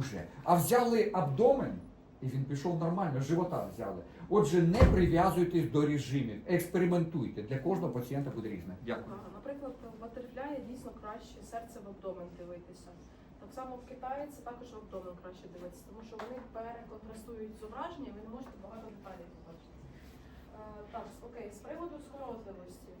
дуже. А взяли абдомен, і він пішов нормально, живота взяли. Отже, не прив'язуйтесь до режимів, експериментуйте. Для кожного пацієнта буде різне. Дякую. Наприклад, в дійсно краще серце в абдомен дивитися. Так само в Китаї це також в абдомен краще дивитися, тому що вони переконтрастують зображення, ви не можете багато деталей побачити. Е, так, окей, з приводу скоротливості.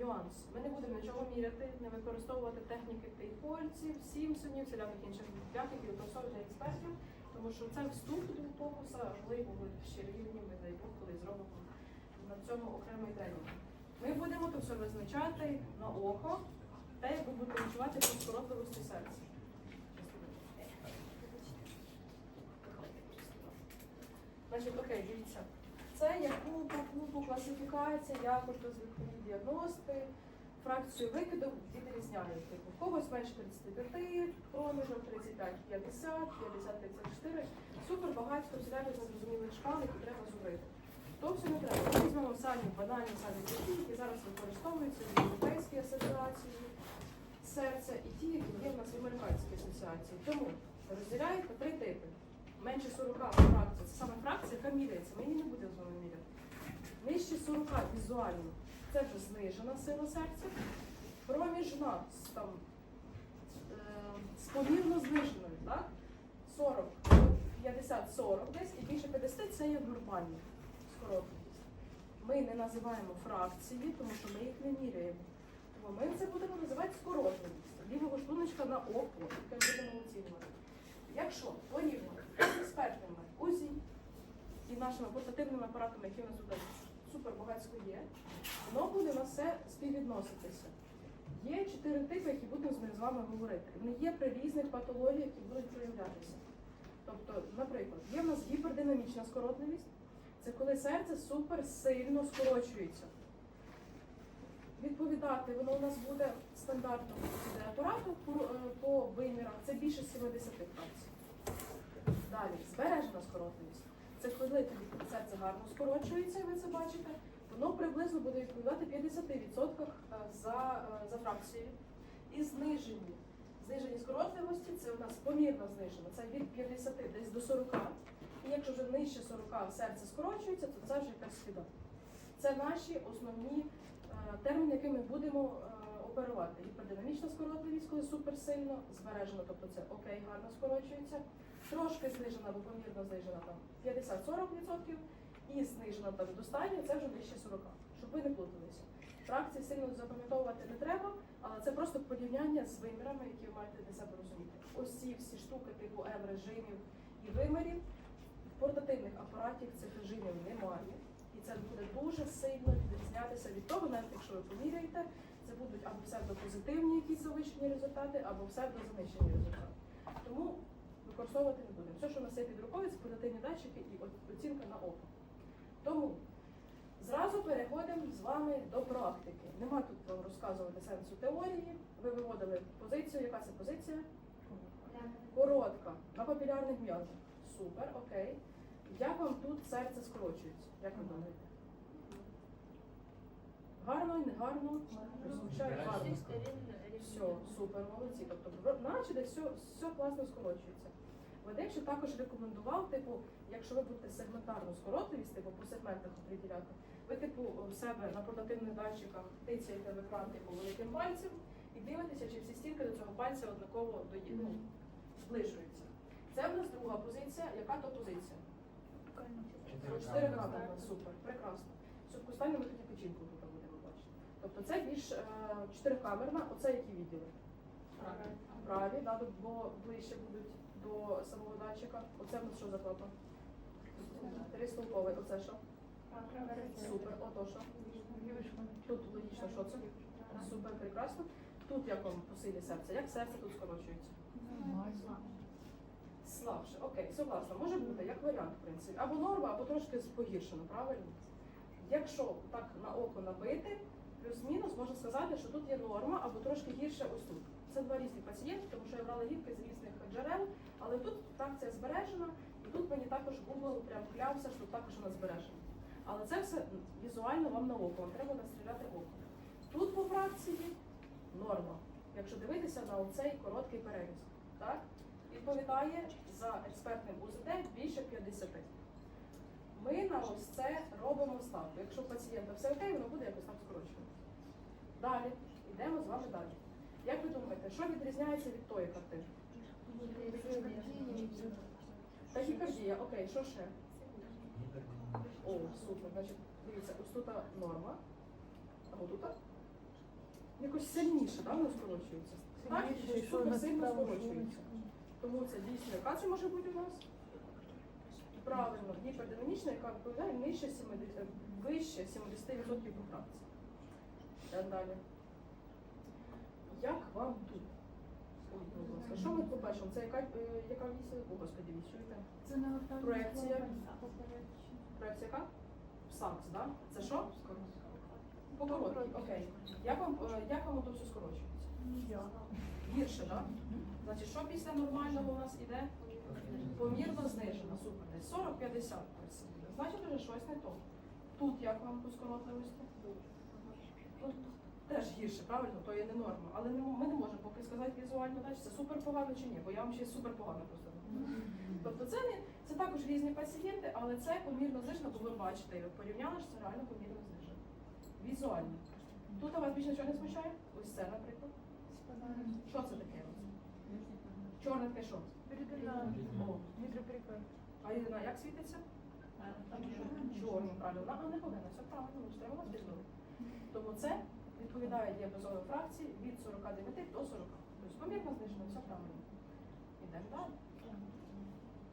Нюанс. Ми не будемо нічого міряти, не використовувати техніки тейпольців, сімсонів, всіляких інших графіків, використовувати експертів, тому що це вступ до фокуса, а коли ще рівні, ми дай Бог, коли зробимо на цьому окремий тренінг. Ми будемо то все визначати на око, те, як ви будете відчувати по скоротливості серця. Значить, окей, дивіться. Це по клубу класифікація, як от розвиткові діагности, фракцію викиду відрізняють. Типу, в когось менше 35, проміжок 35, 50, 50, 34. Супер багатько всіляких незрозумілих шкал, які треба зробити. То все не треба. Ми візьмемо самі банальні самі такі, які зараз використовуються в Європейській асоціації серця і ті, які є в нас в американській асоціації. Тому розділяють на три типи. Менше 40 фракцій. Це саме фракція, яка міряється. Її не будемо з вами міряти. Нижче 40 візуально. Це вже знижена сила серця. Проміжна там, е, зниженою. Так? 40, 50, 40 десь і більше 50 це є нормальні скоротливість. Ми не називаємо фракції, тому що ми їх не міряємо. Тому ми це будемо називати скоротливість. Лівого шлуночка на око, яке будемо оцінювати. Якщо порівняти з експертними УЗІ і нашими портативними апаратами, які у нас тут супербагатсько є, воно буде на все співвідноситися. Є чотири типи, які будемо з вами говорити. Вони є при різних патологіях, які будуть проявлятися. Тобто, наприклад, є в нас гіпердинамічна скоротливість, це коли серце супер сильно скорочується. Відповідати воно у нас буде стандартно апарату по, е, по вимірах, це більше 70 фракцій. Далі, збережена скоротливість. Це коли серце гарно скорочується, і ви це бачите, воно приблизно буде відповідати 50% за, е, за фракцією. І знижені. Знижені скоротливості це у нас помірно знижено, це від 50 десь до 40. І якщо вже нижче 40 серце скорочується, то це вже якась сліда. Це наші основні е, терміни, якими будемо е, оперувати. Гіпердинамічна скоротливість, коли суперсильно збережено, тобто це окей, гарно скорочується. Трошки знижена або помірно знижена там 50-40% і знижена там достатньо, це вже нижче 40, щоб ви не плуталися. Фракції сильно запам'ятовувати не треба, але це просто порівняння з вимірами, які ви маєте для себе розуміти. Ось ці всі штуки типу М режимів і вимірів. В портативних апаратів цих режимів немає. І це буде дуже сильно відрізнятися від того, навіть якщо ви поміряєте, це будуть або псевдопозитивні якісь завищені результати, або псевдозанищені результати. Тому використовувати не будемо. Все, що у нас є під рукою, це портативні датчики і оцінка на око. Тому зразу переходимо з вами до практики. Нема тут вам розказувати сенсу теорії. Ви виводили позицію. Яка це позиція? Коротка. На папілярних м'язах. Супер, окей. Як вам тут серце скорочується? Як ви думаєте? Гарно, не гарно? Звичайно, гарно. Все, супер, молодці. Тобто, наче десь все, все класно скорочується. Ведекші також рекомендував, типу, якщо ви будете сегментарну скоротливість, типу по сегментах оприділяти, ви типу в себе на портативних датчиках тицяєте в екран типу великим пальцем і дивитеся, чи всі стінки до цього пальця однаково дої- ну, зближуються. Це в нас друга позиція. Яка то позиція? Чотири камери, супер, прекрасно. Субкустально ми тоді печінку тут будемо бачити. Тобто це більш е, чотирикамерна, оце які відділи? Праві, да, бо ближче будуть до самого датчика. Оце в що за клапан? Тристолковий, оце що? Супер, ото що? Тут логічно, що це? Супер, прекрасно. Тут як вам по силі серця? Як серце тут скорочується? Слабше, окей, согласна. Може бути як варіант, в принципі. Або норма, або трошки погіршено, правильно? Якщо так на око набити, плюс-мінус можна сказати, що тут є норма або трошки гірше ось тут. Це два різні пацієнти, тому що я брала гібки з різних джерел, але тут фракція збережена, і тут мені також Google прям клявся, що також вона збережена. Але це все візуально вам на око, вам треба настріляти око. Тут по фракції норма, якщо дивитися на оцей короткий переріз. Так? Відповідає за експертним УЗД більше 50. Ми на ось це робимо ставку. Якщо пацієнта все окей, воно буде якось так скорочено. Далі, йдемо з вами далі. Як ви думаєте, що відрізняється від тої картини? Тахікардія, окей, що ще? О, супер. Значить, дивіться, ось тут норма, а тут якось сильніше, да, воно скорочується. Так, Сильніше, супер сильно скорочується. Тому це дійсно, яка це може бути у нас? Правильно, гіпердинамічна, яка відповідає нижче 70, е, вище 70% по фракції. Далі. Як вам тут? Що ми побачимо? Це яка, е, яка вісія? О, господи, чуєте? Це не Проекція. Проекція яка? Псакс, да? Це що? По короткій, окей. Як вам, е, як вам то все скорочується? Гірше, так? Значить, що після нормального у нас іде? Помірно знижено, супер. Десь 40-50 персів. Значить, вже щось не то. Тут як вам по скоротливості? Теж гірше, правильно, то є не норма. Але не, ми не можемо поки сказати візуально, да, чи це супер погано чи ні, бо я вам ще супер погано просто. Тобто це не це також різні пацієнти, але це помірно знижено, бо ви бачите, і порівняли, що це реально помірно знижено. Візуально. Тут у вас більше нічого не смущає? Ось це, наприклад. Що це таке? Чорне таке що? О, а Ірина як світиться? Чорно, правильно. А не повинна, все правильно, ми ж треба вас. Тому це відповідає діапазону фракції від 49 до 40. Тобто помірно знижено, все правильно. Ідемо далі.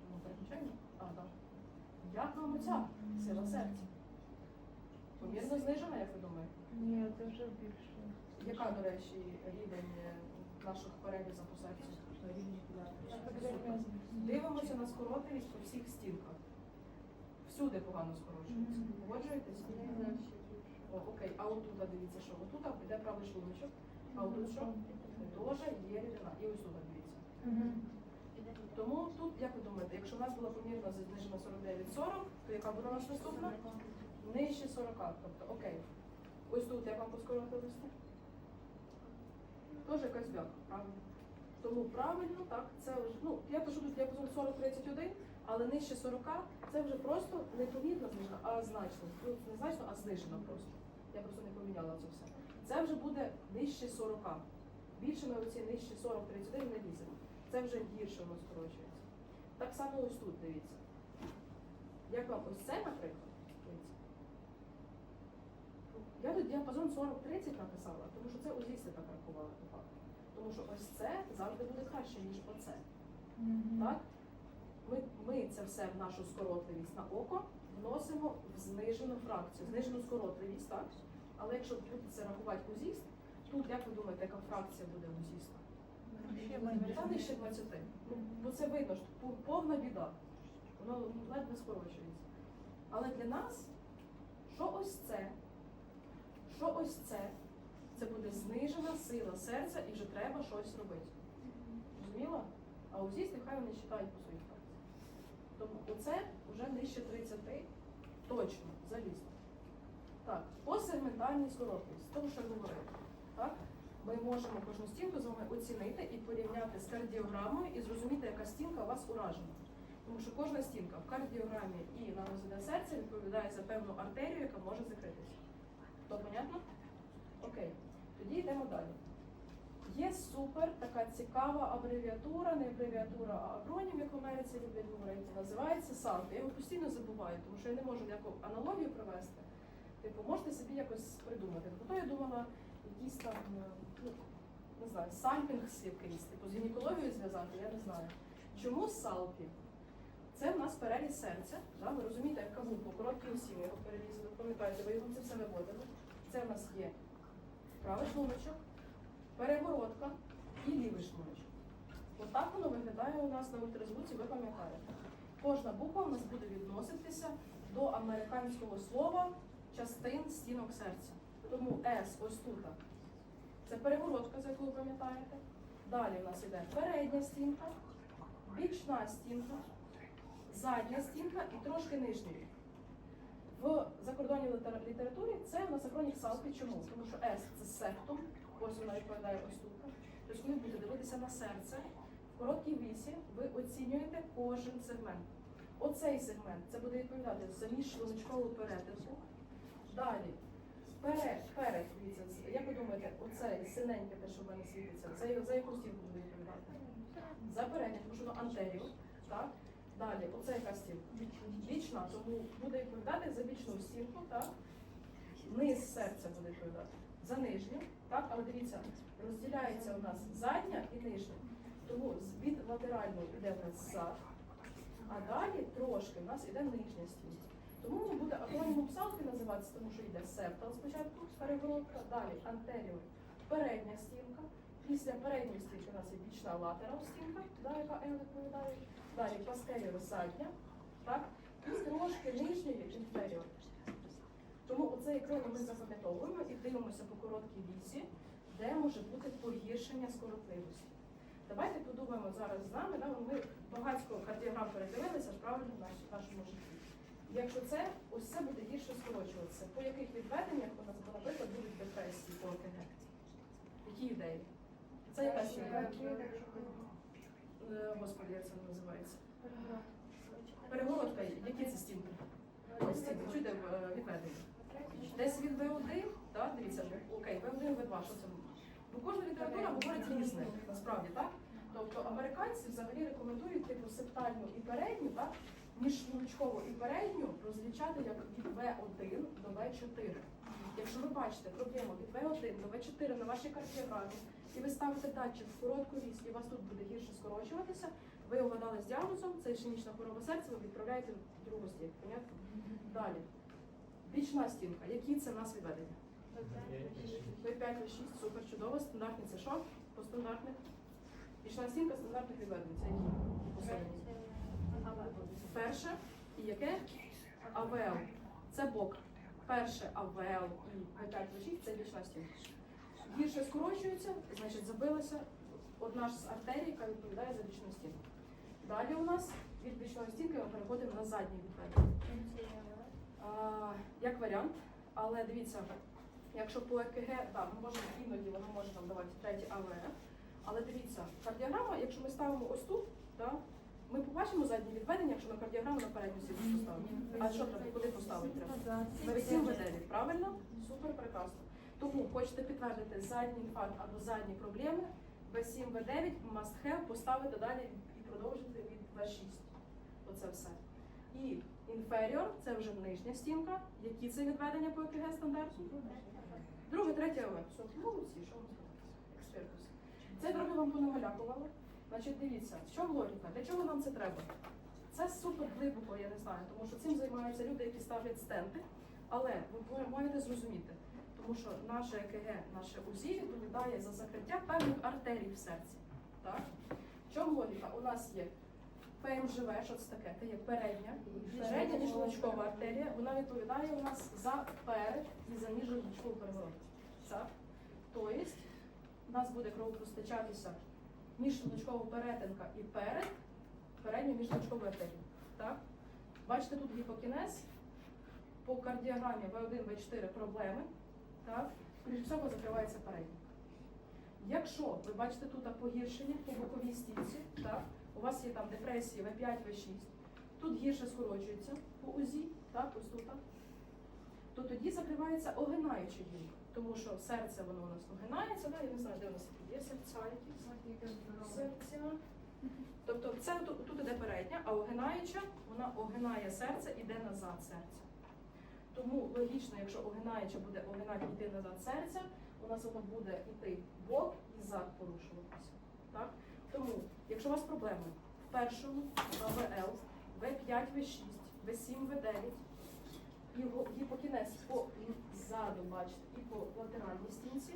Ну, переключаємо. А, так. Як вам оця сила серця? Помірно знижена, як ви думаєте? Ні, це вже більше. Яка, до речі, рівень е, наших перерізів по серцю? Дивимося на скоротливість по всіх стінках. Всюди погано скорочується. Погоджуєтесь? О, окей, а отут дивіться, що отут йде правий шлуночок, а отут що? Теж є рідина. І ось тут дивіться. Тому тут, як ви думаєте, якщо в нас була помірно знижена 49-40, то яка буде у нас наступна? Нижче 40. Тобто, окей. Ось тут як вам по скоротливості? Теж якась бяка, правильно? Тому правильно, так, це вже, ну, я пишу тут діапазон 40-31, але нижче 40 це вже просто не помірно а значно. Ну, не значно, а знижено просто. Я просто не поміняла це все. Це вже буде нижче 40. Більше ми оці нижче 40-31 не ліземо. Це вже гірше воно скорочується. Так само ось тут, дивіться. Як вам ось це, наприклад, дивіться. Я тут діапазон 40-30 написала, тому що це узісти так рахували по факту. Тому що ось це завжди буде краще, ніж оце. Так? Ми, ми це все в нашу скоротливість на око вносимо в знижену фракцію, знижену скоротливість, так? Але якщо тут це рахувати узіст, тут як ви думаєте, яка фракція буде узіста? Та нижче 20. Ну, бо це видно, що повна біда. Воно ледве скорочується. Але для нас, що ось це, що ось це, це буде знижена сила серця і вже треба щось робити. Зрозуміло? А узісти хай вони читають по своїй фракції. Тому оце вже нижче 30 точно залізно. Так, посегментальність скоротність, тому що я говорила. Так? Ми можемо кожну стінку з вами оцінити і порівняти з кардіограмою і зрозуміти, яка стінка у вас уражена. Тому що кожна стінка в кардіограмі і на ОЗД серця відповідає за певну артерію, яка може закритися. То понятно? Окей. Тоді йдемо далі. Є супер така цікава абревіатура, не абревіатура, а акронім, як в Америці люблять говорити, називається SALT. Я його постійно забуваю, тому що я не можу ніяку аналогію провести. Типу, можете собі якось придумати. Бо то я думала, якийсь там, е, ну, не знаю, сальпінгс якийсь, типу з гінекологією зв'язати, я не знаю. Чому салпі? Це в нас переріз серця. Да? Ви розумієте, як кавун по короткій осі, ми його перерізали, пам'ятаєте, ви його це все виводили. Це в нас є правий шлуночок, перегородка і лівий шлуночок. Отак воно виглядає у нас на ультразвуці, ви пам'ятаєте. Кожна буква у нас буде відноситися до американського слова частин стінок серця. Тому S ось тут. Це перегородка, за яку ви пам'ятаєте. Далі у нас іде передня стінка, бічна стінка, задня стінка і трошки нижня. В закордонній літературі це у нас акронік салпі. Чому? Тому що S це септум, вона ось тут. Тобто, коли будете дивитися на серце, в короткій вісі ви оцінюєте кожен сегмент. Оцей сегмент це буде відповідати за міжшлуночкову перетинку. Далі, перед, перед, як ви думаєте, оце синеньке, те, що в мене світиться, за, за яку стінку буде відповідати? За передню, тому що воно антеріо, так? Далі, оце яка стінка? Бічна, тому буде відповідати за бічну стінку, так? Низ серця буде відповідати за нижню, так? Але дивіться, розділяється у нас задня і нижня. Тому від латеральної йде в нас зад, а далі трошки в нас іде нижня стінка. Тому воно буде акронімом псалки називатися, тому що йде септал спочатку, перегородка, далі антеріор, передня стінка. Після передньої стінки у нас є бічна латерал стінка, да, яка L відповідає. Далі постеріор задня, так? І трошки нижньої інферіор. Тому оцей екран ми запам'ятовуємо і дивимося по короткій вісі, де може бути погіршення скоротливості. Давайте подумаємо зараз з нами, да, ми багатько кардіограм передивилися правильно в нашому житті. Якщо це, ось це буде гірше скорочуватися. По яких відведеннях у нас, наприклад, будуть депресії по ОКГ? Які ідеї? Це якась ідея? Е, Господи, як це називається? Перегородка, які це стінки? Чуєте, е, відведення. Десь від В1, так, дивіться, окей, В1, В2, що це? буде? Бо кожна література говорить різне, насправді, так? Тобто американці взагалі рекомендують типу септальну і передню, так? Міжшлуночкову і передню розлічати як від В1 до В4. Якщо ви бачите проблему від В1 до В4 на вашій кардіограмі, і ви ставите датчик в коротку вісь, і у вас тут буде гірше скорочуватися, ви угадали з діагнозом, це ішемічна хвороба серця, ви відправляєте в другу. Понятно? Далі. Бічна стінка. Які це в нас відведення? В5, В6, супер, чудово. Стандартний це що? По стандартних. Бічна стінка стандартних відведень. Це які? Посередні. Перше і яке? АВЛ. Це бок. Перше АВЛ і В5, В6 це бічна стінка. Гірше скорочується, значить забилася одна ж з артерій, яка відповідає за бічну стінку. Далі у нас від бічної стінки ми переходимо на заднє відведення. Як варіант, але дивіться, якщо по ЕКГ, так, ми можемо іноді воно може нам давати третє АВФ, але дивіться, кардіограма, якщо ми ставимо ось тут, так, ми побачимо заднє відведення, якщо ми кардіограму на передню стінку поставимо. А що треба? Куди поставити треба? В7 В9, правильно? Супер, прекрасно. Тому хочете підтвердити задній інфаркт або задні проблеми, В7 В9 must have поставити далі і продовжити від В6. Оце все. І інферіор це вже нижня стінка. Які це відведення по ЕКГ стандарту? Друге, третє. Все, молодці, що? Експертус. Це трохи вам понамалякувало. Значить, дивіться, що логіка? Для чого нам це треба? Це супер глибоко, я не знаю, тому що цим займаються люди, які ставлять стенти. Але ви маєте зрозуміти, тому що наше ЕКГ, наше УЗІ відповідає за закриття певних артерій в серці. Так? В чому логіка? У нас є ПМЖВ, що це таке? Це є передня, передня міжлучкова артерія, вона відповідає у нас за перед і за міжлучкову перегородку. Тобто, у нас буде кров постачатися міжлучкова перетинка і перед передню міжлучкову артерію. Так? Бачите, тут гіпокінез, по кардіограмі В1, В4 проблеми, так? Скоріше всього закривається передня. Якщо ви бачите тут погіршення по боковій стінці, так? У вас є там депресії В5, В6, тут гірше скорочується по УЗІ, так, ось тут, то тоді закривається огинаюча дія. Тому що серце воно у нас огинається, да? я не знаю, де у нас є серця якісь. Серця. Тобто це тут, тут іде передня, а огинаюча, вона огинає серце, іде назад серця. Тому логічно, якщо огинаюча буде огинати йти назад серця, у нас воно буде йти в бок і зад порушуватися. Так? Тому, якщо у вас проблеми в першому АВЛ, В5, В6, В7, В9, і го- гіпокінез по ззаду, бачите, і по латеральній стінці,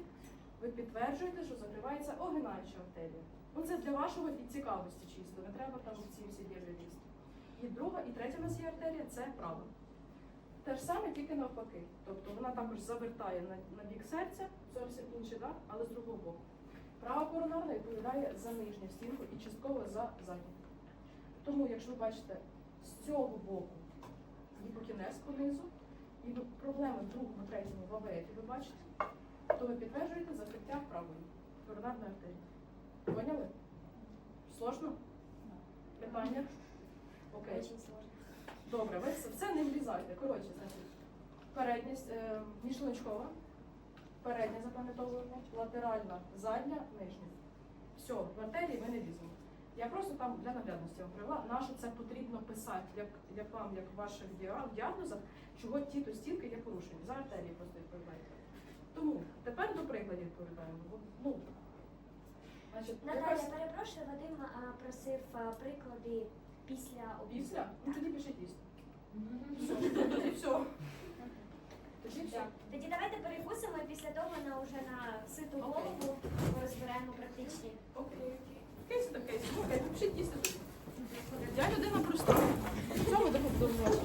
ви підтверджуєте, що закривається огинаюча артерія. Ну це для вашого і цікавості чисто, не треба там ці всі лізти. І друга, і третя у нас є артерія це права. Те ж саме, тільки навпаки. Тобто вона також завертає на, на бік серця, зовсім інший, да? але з другого боку. Права коронарна відповідає за нижню стінку і частково за задню. Тому, якщо ви бачите з цього боку гіпокінез понизу, і проблеми в другому, третьому в АВФ ви бачите, то ви підтверджуєте закриття правої коронарної артерії. Поняли? Сложно? Питання? Окей. Сложно. Добре, ви це, не влізайте. Коротше, значить, передня е, міжличкова, передня запам'ятовуємо, латеральна, задня, нижня. Все, в артерії ми не ліземо. Я просто там для наглядності вам привела, на що це потрібно писати, як, як вам, як в ваших діагнозах, чого ті то стільки є порушені. За артерії просто відповідаєте. Тому тепер до прикладів відповідаємо. Ну, значить, Наталя, якась перепрошую, Вадим а, просив а, приклади після обіду. після, ну тоді пишіть дійсно. Мгм. Все, тоді все. Тоді. Так. Тоді давайте перекусимо і після того на уже на ситу голову розберемо практичні. Окей, окей. Кейс то кейс. Ну, окей, пишіть дійсно тут. Я людина проста. В цьому допомогу.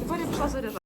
Тепер я пішла заряджати.